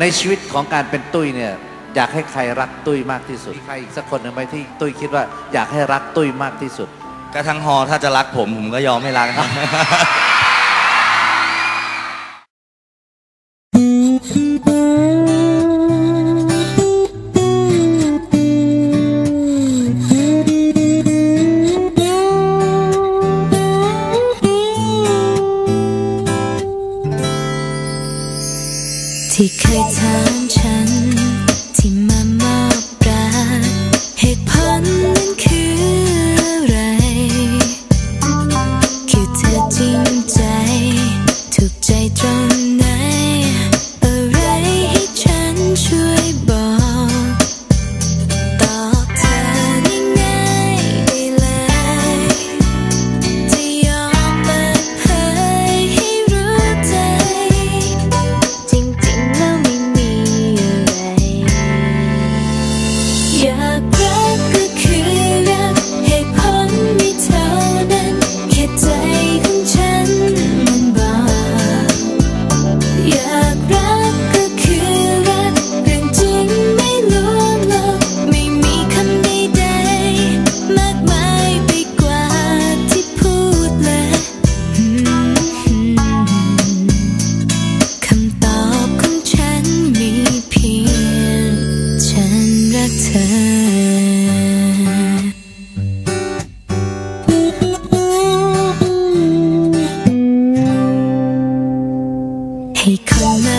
ในชีวิตของการเป็นตุ้ยเนี่ยอยากให้ใครรักตุ้ยมากที่สุดมีใครอีกสักคนหนึ่งไหมที่ตุ้ยคิดว่าอยากให้รักตุ้ยมากที่สุดก็ทั้งฮอถ้าจะรักผมผมก็ยอมไม่รักครับ ที่เคยถาม ให้คน